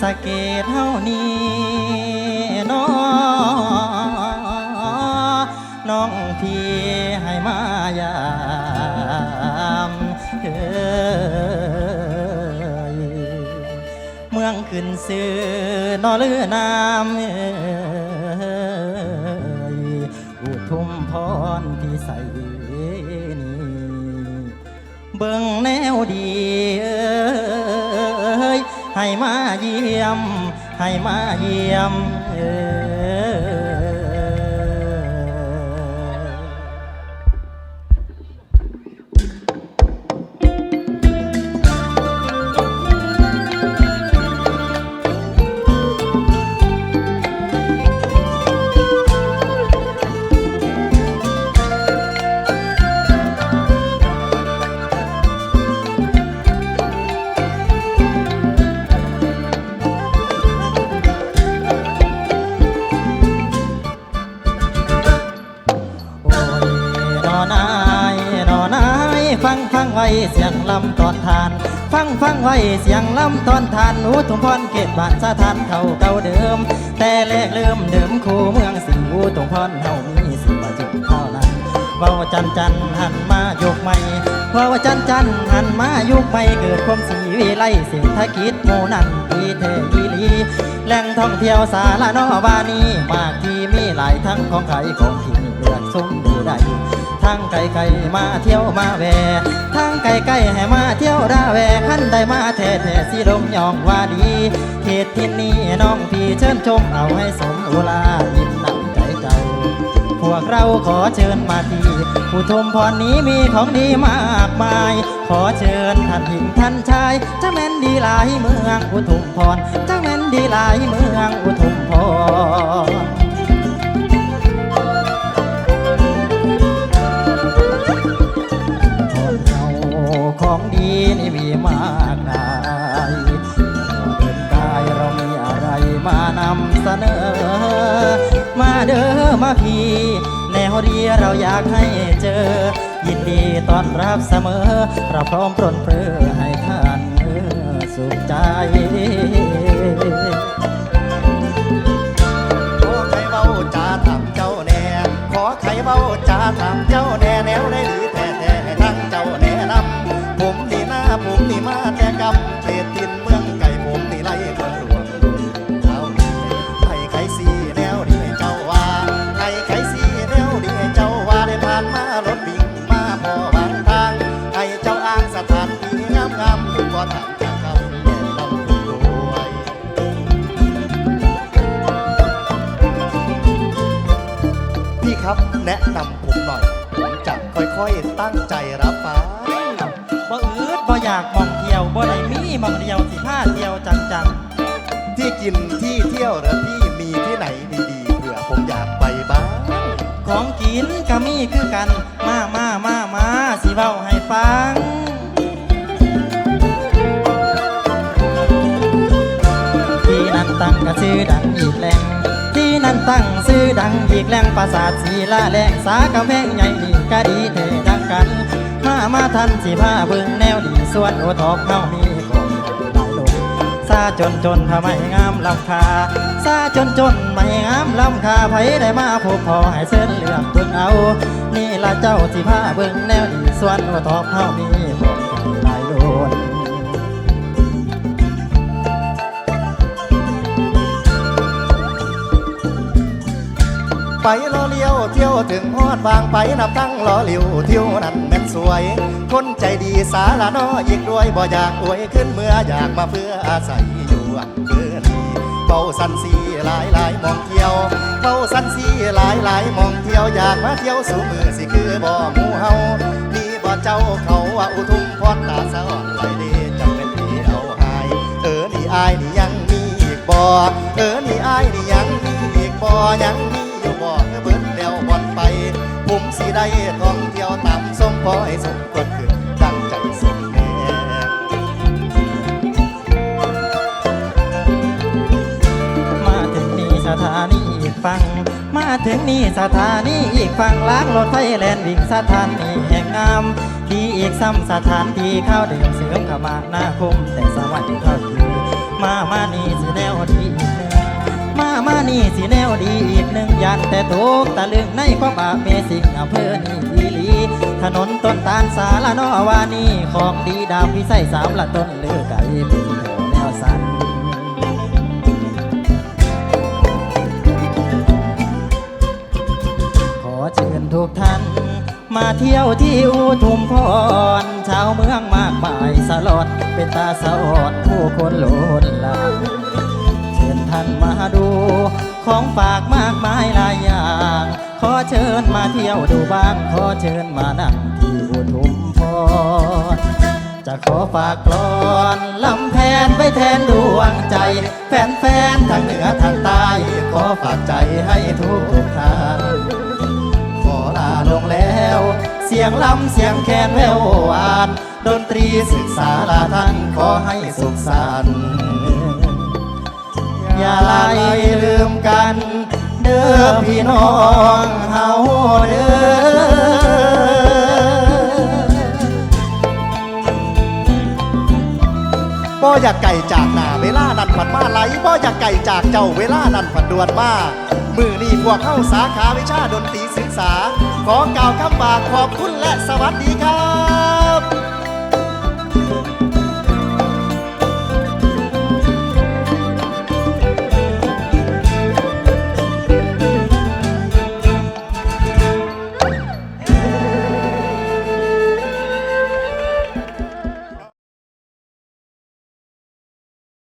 สะเกดเท่านี้น้องน้องพี่ให้มายามเมืองขึ้นซื้อนอเลือน้ำอยอุทุมพรที่ใส่นี้เบิ่งแนวดี ให้มาเยี่ยม ให้มาเยี่ยม ฟังฟังไว้เสียงลำตอนทาน ฟังฟังไว้เสียงลำตอนทานหูทุมพรเขตบ้านสะทานเขาเก่าเดิม แต่แรกเริ่มเดิมคู่เมืองสิงหูทุมพรเฮามีสิบจุดเท่านั้นเว่าจันจันหันมายกใหม่เว่าจันจันหันมายกใหม่เกิดความสีวิไลเศรษฐกิจหมู่นั้นดีเทอีลีแหล่งท่องเที่ยวสารนอบานีมากที่มีหลายทั้งของขายของที่นเลือกซุ้มดูได้ ทั้งไก่ไก่มาเที่ยวมาแวทั้งไก่ไก่ให้มาเที่ยวดาแวขั้นได้มาแท้แท้สิลมยองว่าดีเขตที่นี่น้องพี่เชิญชมเอาให้สมอุลายิ้มน้ำใจเจ้า พวกเราขอเชิญมาที่อุทุมพรนี้มีของดีมากมาย ขอเชิญท่านหญิงท่านชายจะแม่นดีหลายเมืองอุทุมพรจะแม่นดีหลายเมืองอุทุมพร มานำเสนอ มาเด้อมาพี่ แนวเดียเราอยากให้เจอ ยินดีต้อนรับเสมอ เราพร้อมปรนเปรอให้ท่านสุขใจขอใครเว้าจาถามเจ้าแน่ ขอใครเว้าจาถามเจ้าแน่แนวได้ดีแท้แท้ให้ทั้งเจ้าแนะนำผมนี่มาผมนี่มา แนะนำผมหน่อย ผมจะค่อยๆตั้งใจรับฟังบ่อืดบ่อยากมองเที่ยวบ่ได้มีมองเดียวสิพาเที่ยวจังจังที่กินที่เที่ยวหรือพี่มีที่ไหนดีๆเผื่อผมอยากไปบ้าง ๆ ของกินก็มีคือกัน มามามามาสิเว้าให้ฟัง ที่นั่นตั้งก็ชื่อดังอีกแหล่งที่ นั่นตั้งชื่อดังอีกแหลงปราสาทศิลาแรงสากำแพงใหญ่นี่ก็ดีเทดังกันมามาทันสิพาเบิ่งแนวดีส่วนโอทอปเฮามีของหลายลกซาจนจนทำไมงามลำคาซาจนจนไม่งามลำคาไผได้มาพบพอให้เส้นเหลือกเบิ่งเอา นี่ละเจ้าสิพาเบิ่งแนวดีส่วนโอทอปเฮามีขอ ไปล้อเลี้ยวเที่ยวถึงฮอดบางไปนับตั้งล้อเลี้ยวเที่ยวนั้นแม่นสวย คนใจดีสาละนออีกด้วยบ่อยากอวยขึ้นเมื่ออยากมาเพื่ออาศัยอยู่อันเกินดีเฝ้าสันสีหลายหลายมองเที่ยวเฝ้าสันสีหลายหลายมองเที่ยวอยากมาเที่ยวสู่มือสิคือบ่หมูเฮานี่บ่เจ้าเขาว่าอุทุมพรตาสะอ่อนไหลเดจำเป็นที่เอาหาย เออนี่อายนี่ยังมีอีกบ่เออนี่อายนี่ยังมีอีกบ่ยังมี บ่เงือเบิดแล้วบ่อนไป ผมสิได้ท่องเที่ยวตามสมพอให้สมกดขึ้นดังใจสมแน่มาถึงนี่สถานีอีกฝั่งมาถึงนี่สถานีอีกฝั่งล้างรถไฟแลนวิ่งสถานีแห่งงามที่อีกซ้ำสถานที่เข้าเดิมเสริมขมาหน้าคมแต่สวัสดีเข้าอยู่มามานี่สิแนวดี มามานี่สิแนวดีอีกหนึ่งยันแต่ตกตะลึงในความบาเมสิงอำเภอนี่อีหลี ถนนต้นตาลสาละนอวานี่ของดีดาวพิไสสามละต้นเลือกไก่เป็นแถวแนวสันขอเชิญทุกท่าน มาเที่ยวที่อุทุมพรชาวเมืองมากมายสลอดเป็นตาสะอดผู้คนหลนหลา ท่านมาดู ของฝากมากมายหลายอย่าง ขอเชิญมาเที่ยวดูบ้าง ขอเชิญมานั่งที่อุทุมพรจะขอฝากกลอนลำแพนไปแทนดวงใจ แฟนๆทางเหนือทางใต้ ขอฝากใจให้ทุกท่านขอลาลงแล้ว เสียงลำเสียงแคนแววหวาน ดนตรีศึกษาลาท่านขอให้สุขสันต์ อย่าไล่ลืมกัน เด้อพี่น้องเฮาเด้อบ่อยากไก่จากหน้าเวลานั้นผัดมาไหลบ่อยากไก่จากเจ้าเวลานั้นผัดดวนมามือนี่พวกเข้าสาขาวิชาดนตรีศึกษา ขอกล่าวคำบากขอบคุณและสวัสดีครับ